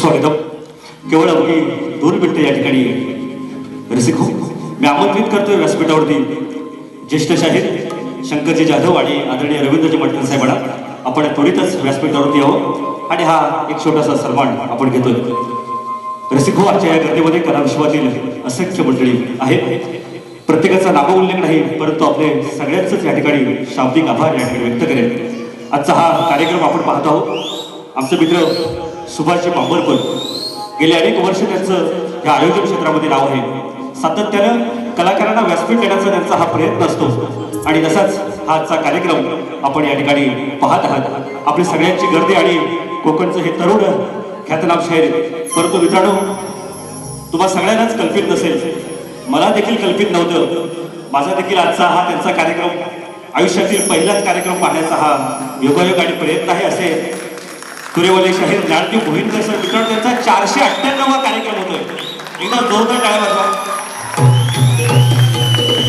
स्वागतम. केवळ अवघी दोन मिनिटं या ठिकाणी रसिक हो मी आमंत्रित करतोय व्यासपीठावरती ज्येष्ठ शाहीर शंकरजी जाधव आणि आदरणीय रवींद्रजी मटकर साहेबांना. आपण त्वरितच व्यासपीठावरती आहोत आणि हा एक छोटासा सन्मान आपण घेतोय. रसिक हो आजच्या या गर्दीमध्ये कला विश्वातील असंख्य मंडळी आहेत. प्रत्येकाचा नाव उल्लेख नाही परंतु आपले सगळ्यांचंच या ठिकाणी शाब्दिक आभार या ठिकाणी व्यक्त करेल आजचा हा कार्यक्रम आपण पाहत आहोत. आमचे मित्र सुभाषजी बांबरकर. गेले अनेक वर्ष त्यांचं या आयोजन क्षेत्रामध्ये नाव आहे. सातत्यानं कलाकारांना व्यासपीठ देण्याचा त्यांचा हा प्रयत्न असतो. आणि तसाच हा आजचा कार्यक्रम आपण या ठिकाणी पाहत आहात. आपली सगळ्यांची गर्दी आणि कोकणचं हे तरुण ख्यातनाम शहर. परंतु मित्रांनो तुम्हा सगळ्यांनाच कल्पित नसेल. मला देखील कल्पित नव्हतं. माझा देखील आजचा हा त्यांचा कार्यक्रम आयुष्यातील पहिलाच कार्यक्रम पाहण्याचा हा योगायोग आणि प्रयत्न आहे असे कुरेवाले शाहीर ज्ञानदेव भोईनकर सर मित्रांनो त्यांचा चारशे अठ्ठ्याण्णवा कार्यक्रम होतोय. एकदा जोरदार टाळ्या वाजवा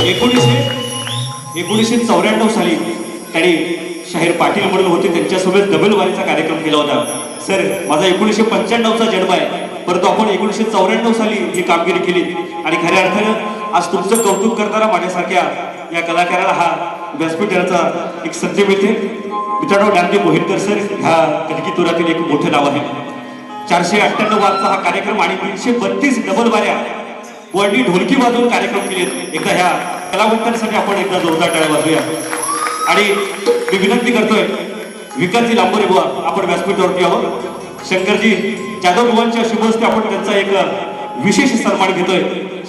एकोणीसशे एकोणीसशे चौऱ्याण्णव साली त्यांनी शाहीर पाटील म्हणून होते त्यांच्यासोबत डबलवारीचा कार्यक्रम केला होता. सर माझा एकोणीसशे पंच्याण्णवचा जन्म आहे. परंतु आपण एकोणीसशे चौऱ्याण्णव साली ही कामगिरी केली. आणि खऱ्या अर्थानं आज तुमचं कौतुक करताना माझ्यासारख्या या कलाकाराला हा व्यासपीठ एक संधी मिळते. मित्रांनो ज्ञानदेव मोहितकर सर ह्या कणकीतुरातील एक मोठं नाव आहे. चारशे अठ्ठ्याण्णव वाजचा हा कार्यक्रम आणि तीनशे बत्तीस डबल वाऱ्या वरणी ढोलकी वाजवून कार्यक्रम केले एका ह्या कलावंतांसाठी आपण एकदा जोरदार टाळ्या वाजूया आणि मी विनंती करतोय विकासजी लांबोरे बुवा आपण व्यासपीठावरती आहोत. शंकरजी जाधव बुवांच्या शुभहस्ते आपण त्यांचा एक विशेष सन्मान घेतोय.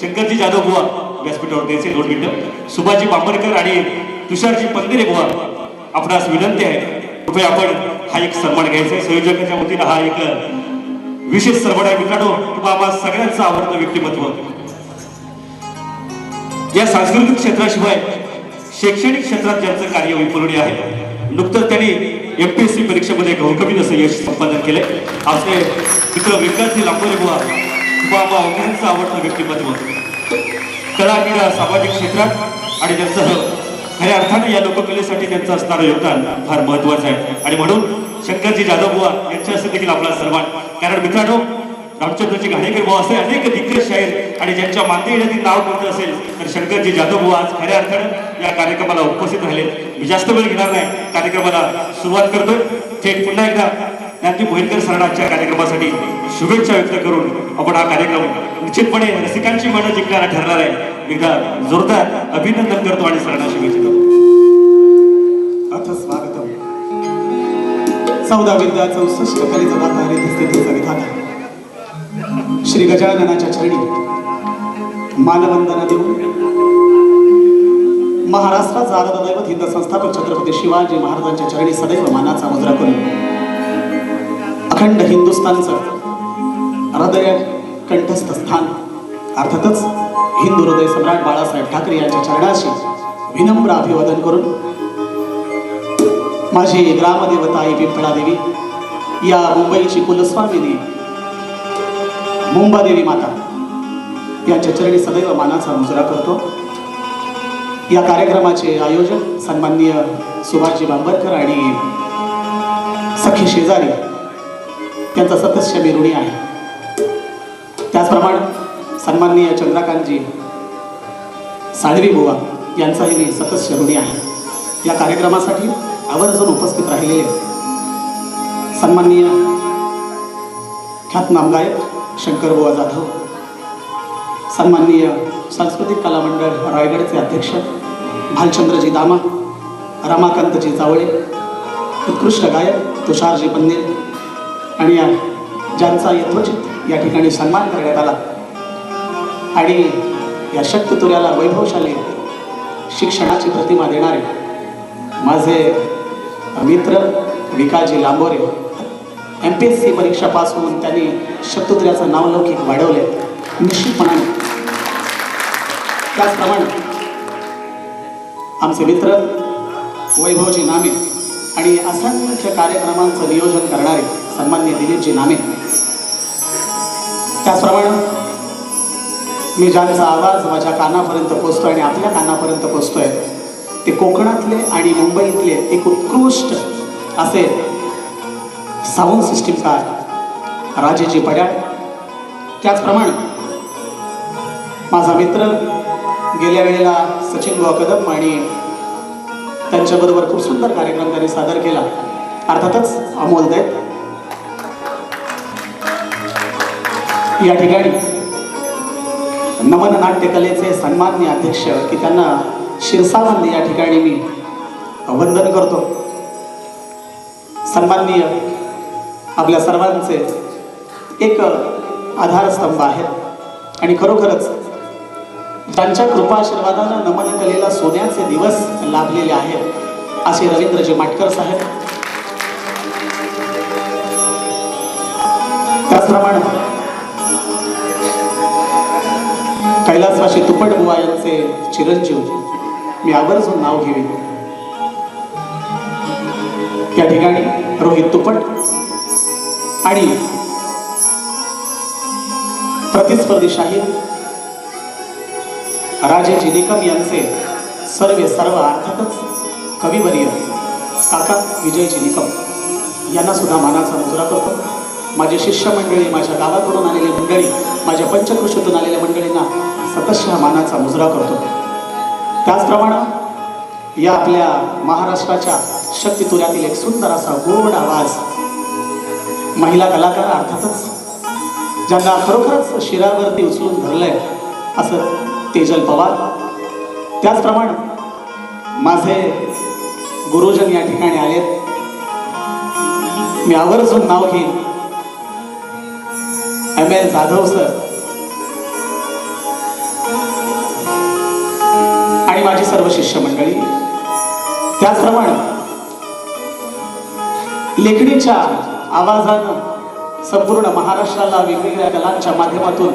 शंकरजी जाधव बुवा व्यासपीठावरती द्यायचे दोन मिनिटं. सुभाषजी बांबरकर आणि तुषारजी पंदिरे बुवा आपणास विनंती आहे कृपया आपण हा एक सन्मान घ्यायचा आहे. संयोजकाच्या वतीनं हा एक विशेष सन्मान आहे. मित्रांनो बाबा सगळ्यांचं आवडतं व्यक्तिमत्व. या सांस्कृतिक क्षेत्राशिवाय शैक्षणिक क्षेत्रात ज्यांचं कार्य विपुलणी आहे नुकतंच त्यांनी एमपीएससी परीक्षेमध्ये घवघवीत असं यश संपादन केलंय. आपले मित्र विकासजी लांबोरे बुवा बाबा अवघ्यांचं आवडतं व्यक्तिमत्व. कला क्रीडा सामाजिक क्षेत्रात आणि त्यांचं खऱ्या अर्थानं या लोककलेसाठी त्यांचं असणारं योगदान फार महत्वाचं आहे. आणि म्हणून शंकरजी जाधव बुवा यांच्या असं देखील आपला सन्मान. कारण मित्रांनो रामचंद्रजी घाणेकर बुवा असे अनेक दिग्गज शाहीर आणि ज्यांच्या मानदेण्याने नाव कोणतं असेल तर शंकरजी जाधव बुवा आज खऱ्या अर्थानं या कार्यक्रमाला उपस्थित राहिले. मी जास्त वेळ घेणार नाही. कार्यक्रमाला सुरुवात करतोय. थेट पुन्हा एकदा ज्ञानदेव भोईरकर सरांच्या कार्यक्रमासाठी शुभेच्छा व्यक्त करून आपण हा कार्यक्रम निश्चितपणे रसिकांची मनं जिंकणारा ठरणार आहे. एकदा जोरदार अभिनंदन करतो आणि सरांना शुभेच्छा अथ स्वागतम. चौदा विद्या चौसष्ट कलेचा दाता हरित विधाता श्री गजाननाच्या चरणी मानवंदना देऊन महाराष्ट्राचा आराध दैवत हिंद संस्थापक छत्रपती शिवाजी महाराजांच्या चरणी सदैव मानाचा मुद्रा करून अखंड हिंदुस्थानचं हृदय कंठस्थ स्थान अर्थातच हिंदू हृदय सम्राट बाळासाहेब ठाकरे यांच्या चरणाशी विनम्र अभिवादन करून माझी ग्रामदेवता आई पिंपळा देवी या मुंबईची कुलस्वामिनी मुंबादेवी माता यांच्या चरणी सदैव मानाचा मुजरा करतो. या कार्यक्रमाचे आयोजक सन्माननीय सुभाषजी बांबरकर आणि सखी शेजारी त्यांचा सदस्य मी ऋणी आहे. त्याचप्रमाणे सन्माननीय चंद्रकांतजी साळवी बुवा यांचाही मी सतत ऋणी आहे. या कार्यक्रमासाठी आवर्जून उपस्थित राहिलेले सन्माननीय ख्यातनाम गायक शंकर बुवा जाधव सन्माननीय सांस्कृतिक कला मंडळ रायगडचे अध्यक्ष भालचंद्रजी दामा रमाकांतजी जावळे उत्कृष्ट गायक तुषारजी पंदिर आणि या ज्यांचा यथोचित या ठिकाणी सन्मान करण्यात आला आणि या शक्त तुऱ्याला वैभवशाली शिक्षणाची प्रतिमा देणारे माझे मित्र Vikaji Lambore M P S C परीक्षा पास होऊन त्यांनी शत्रुत्र्याचं नावलौकिक वाढवले निश्चितपणाने. त्याचप्रमाणे आमचे मित्र वैभवजी नामे आणि असंख्य कार्यक्रमांचं नियोजन करणारे सन्मान्य दिलीपजी नामे. त्याचप्रमाणे मी ज्यांचा आवाज माझ्या कानापर्यंत पोचतो आणि आपल्या कानापर्यंत पोचतोय. ते कोकणातले आणि मुंबईतले एक उत्कृष्ट असे साऊंड सिस्टीमकार राजेजी पड्याळ. त्याचप्रमाणे माझा मित्र गेल्या वेळेला सचिन बुवा कदम आणि त्यांच्याबरोबर खूप सुंदर कार्यक्रम त्यांनी सादर केला. अर्थातच अमोल दैत. या ठिकाणी नमन नाट्यकलेचे सन्मान्य अध्यक्ष की त्यांना शिरसावंत या ठिकाणी मी वंदन करतो. सन्माननीय आपल्या सर्वांचे एक आधारस्तंभ आहेत आणि खरोखरच त्यांच्या कृपाशीर्वादानं नमन कलेला सोन्याचे दिवस लाभलेले आहेत असे रवींद्रजी माटकर साहेब. त्याचप्रमाणे कैलासवाशी तुपटबुवा यांचे चिरंजीव. मी आवर्जून नाव घेईन. या ठिकाणी रोहित तुपट आणि प्रतिस्पर्धी शाहीर राजेजी निकम यांचे सर्वे सर्व अर्थातच कविवर्य काका विजयजी निकम यांना सुद्धा मानाचा मुजरा करतो. माझे शिष्यमंडळी माझ्या गावाकडून आलेली मंडळी माझ्या पंचकृषीतून आलेल्या मंडळींना सतशः मानाचा मुजरा करतो त्याचप्रमाणे या आपल्या महाराष्ट्राच्या शक्तितुऱ्यातील एक सुंदर असा गोड आवाज महिला कलाकार अर्थातच ज्यांना खरोखरच शिरावरती उचलून धरलंय असं तेजल पवार. त्याचप्रमाणे माझे गुरुजन या ठिकाणी आलेत. मी आवर्जून नाव घेईन. M L Jadhav sir. आणि माझी सर्व शिष्यमंडळी. त्याचप्रमाणे लेखणीच्या आवाजानं संपूर्ण महाराष्ट्राला वेगवेगळ्या कलांच्या माध्यमातून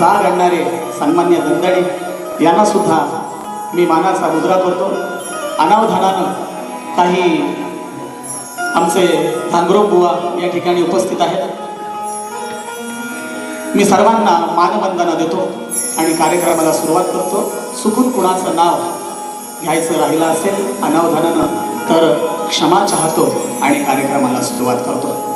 जाग आणणारे सन्मान्य दंदडे यांना सुद्धा मी मानाचा मुद्रा करतो. अनावधानानं काही आमचे धांगरो बुवा या ठिकाणी उपस्थित आहेत. मी सर्वांना मानवंदना देतो आणि कार्यक्रमाला सुरुवात करतो. चुकून कुणाचं नाव घ्यायचं राहिलं असेल अनावधानानं तर क्षमा चाहतो आणि कार्यक्रमाला सुरुवात करतो.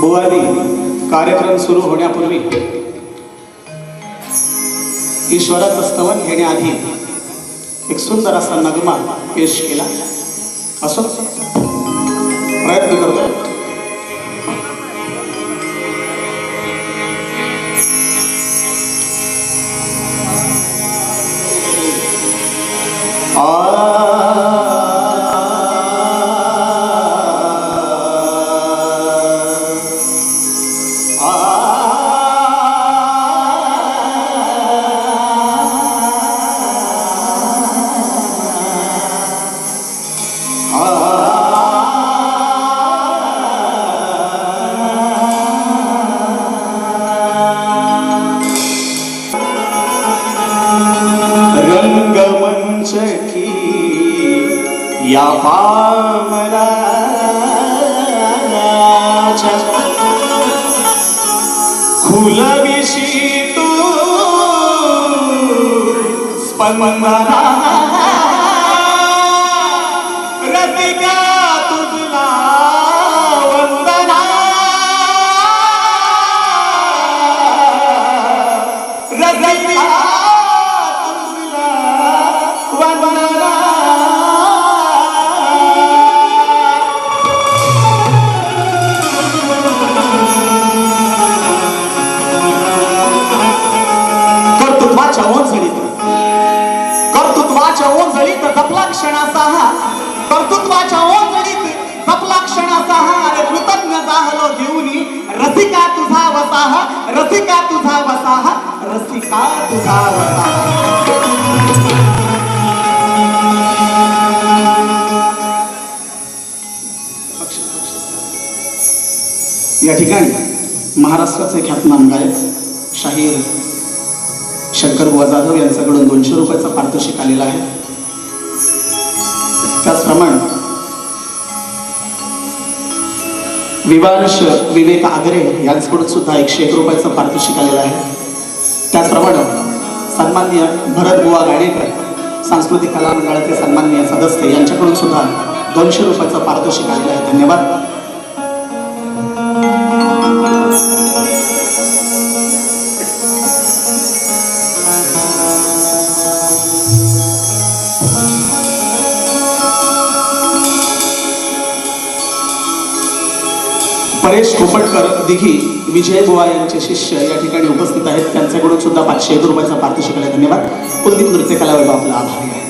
बुवानी कार्यक्रम सुरू होण्यापूर्वी ईश्वराचं स्तवन घेण्याआधी एक सुंदर असा नगमा पेश केला. असो. प्रयत्न करतो. Yeah, Bob. खुलविशी तू स्पंदना. रतिका ओंजळीत जपला क्षणाचा हा कर्तृत्वाच्या ओंजळीत जपला क्षणाचा हा अरे कृतज्ञ जाहलो घेऊन रसिका तुझा वसाह रसिका तुझा वसाह रसिका तुझा वसाह या ठिकाणी महाराष्ट्राचे ख्यातनाम गायक शाहीर शंकर बुवा जाधव यांच्याकडून दोनशे रुपयाचा पारितोषिक आलेला आहे. त्याचप्रमाणे विवांश विवेक आगरे यांच्याकडून सुद्धा एकशे एक रुपयाचं पारितोषिक आलेलं आहे. त्याचप्रमाणे सन्मान्य भरत बुवा गाडेकर सांस्कृतिक कला मंडळाचे सन्मान्य सदस्य यांच्याकडून सुद्धा दोनशे रुपयाचं पारितोषिक आलेलं आहे. धन्यवाद. परेश खोपटकर दिघी विजय बुवा यांचे शिष्य या ठिकाणी उपस्थित आहेत. त्यांच्याकडून सुद्धा पाचशे रुपयाचा पारितोषिक आहे. धन्यवाद. कुलदीप नृत्यकला वैभव आपला आभारी आहे.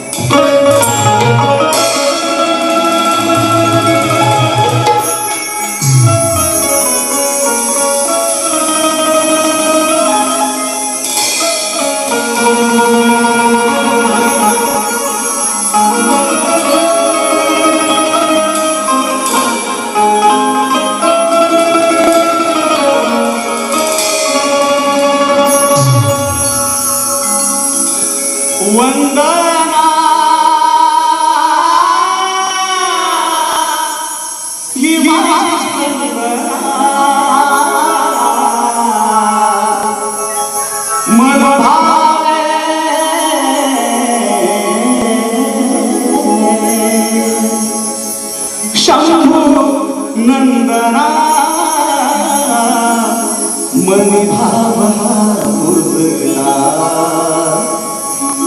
भाव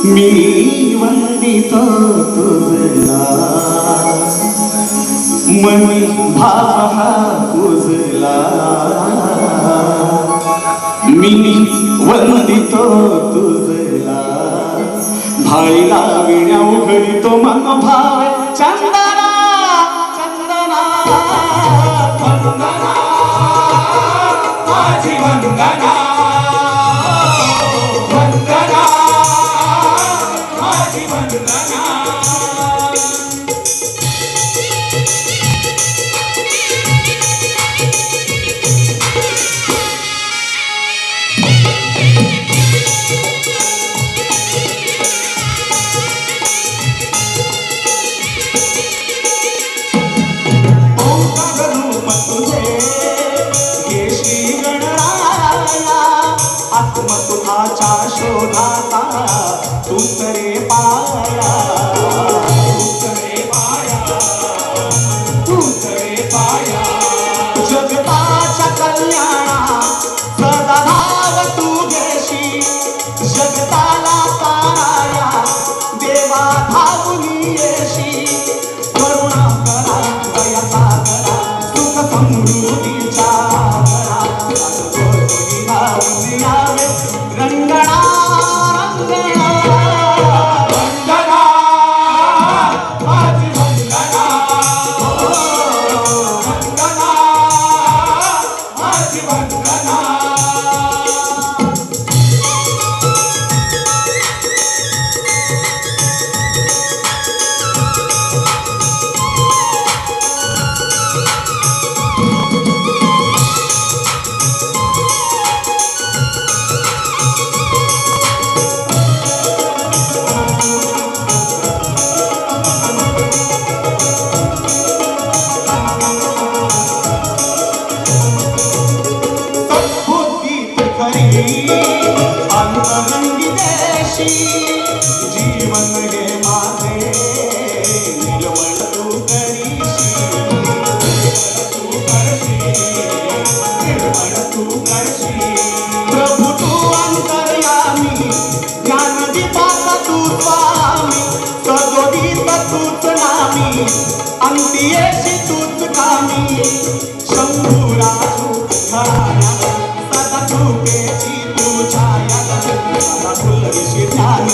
मी वंदितो तुझला. मनी भावा तुझला मी वंदितो तुझला. भाईला विण्या उघडितो मन भाव. चंदना चंदना वंदना माझी वंदना.